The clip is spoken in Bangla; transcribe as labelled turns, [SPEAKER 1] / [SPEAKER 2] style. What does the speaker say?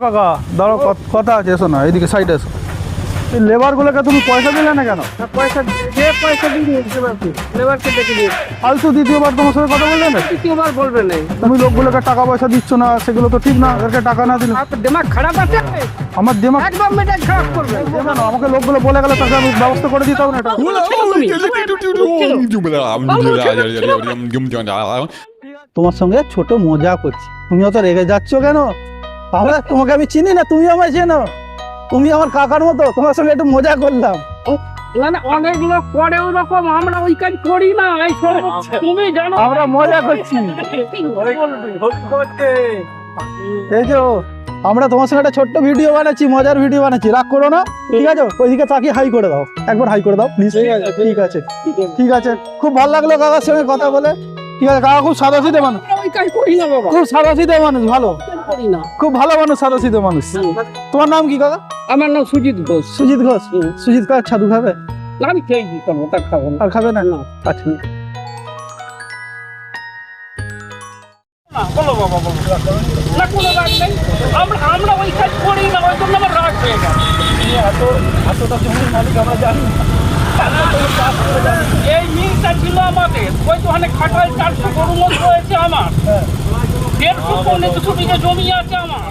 [SPEAKER 1] কাকা কত- কথা আছে এসো না এইদিকে সাইডে এসো। এই লেবারগুলোকে তুমি পয়সা দিলে না কেন?
[SPEAKER 2] পয়সা যে পয়সা দিয়ে লেবারকে লেবারকে ডেকে দিয়ে।
[SPEAKER 1] ফালতু দ্বিতীয়বার তোমার সাথে কথা বললে না?
[SPEAKER 2] দ্বিতীয়বার বলবে না
[SPEAKER 1] তুমি লোকগুলোকে টাকা পয়সা দিচ্ছ না সেগুলো তো ঠিক না ওদেরকে টাকা না দিলে।
[SPEAKER 2] আপনার দিমাগ খারাপ আছে?
[SPEAKER 1] আমার দেমাক
[SPEAKER 2] একদম মেজাজ খারাপ করবে।
[SPEAKER 1] না আমাকে লোকগুলো বলে গেলে তাকে আমি ব্যবস্থা করে দিতে হবে না এটা তোমার সঙ্গে ছোট মজা করছি। তুমি অত রেগে যাচ্ছ কেন? আমরা তোমাকে আমি চিনি না তুমি আমায় চেনো। তুমি আমার কাকার মতো তোমার সঙ্গে একটু মজা করলাম।
[SPEAKER 2] মানে অনেক লোক করে ওরকম আমরা ওই কাজ করি না তুমি জানো
[SPEAKER 1] আমরা মজা করছি। এই যে আমরা তোমার সঙ্গে একটা ছোট্ট ভিডিও বানাচ্ছি মজার ভিডিও বানাচ্ছি। রাগ করো না ঠিক আছে? ওইদিকে তাকিয়ে হাই করে দাও। একবার হাই করে দাও প্লিজ ঠিক আছে ঠিক আছে। খুব ভালো লাগল কাকার সঙ্গে কথা বলে। ঠিক আছে কাকা খুব সাদা সিধে মানুষ।
[SPEAKER 2] কাজ করি না বাবা।
[SPEAKER 1] খুব সাদা সিধে মানুষ ভালো।
[SPEAKER 2] করি না?
[SPEAKER 1] খুব ভালো মানুষ সাদা সিধে মানুষ তোমার নাম কি কাকা?
[SPEAKER 2] আমার নাম সুজিত ঘোষ।
[SPEAKER 1] সুজিত ঘোষ? সুজিত কাকা ছাদু খাবে?
[SPEAKER 2] না, আমি খেয়ে দিতাম ওটা খাব
[SPEAKER 1] আর খাবে না?
[SPEAKER 2] না।
[SPEAKER 1] আচ্ছা।
[SPEAKER 2] বলো বাবা বলো। না কোনো রাগ নেই। আমরা আমরা ওই কাজ করি না ওই জন্য আমার রাগ হয়ে গেছে। এই মিলটা ছিল আমাদের। ওই তো অনেক খাটাল চারশো গরু মধ্যে জমি আছে আমার।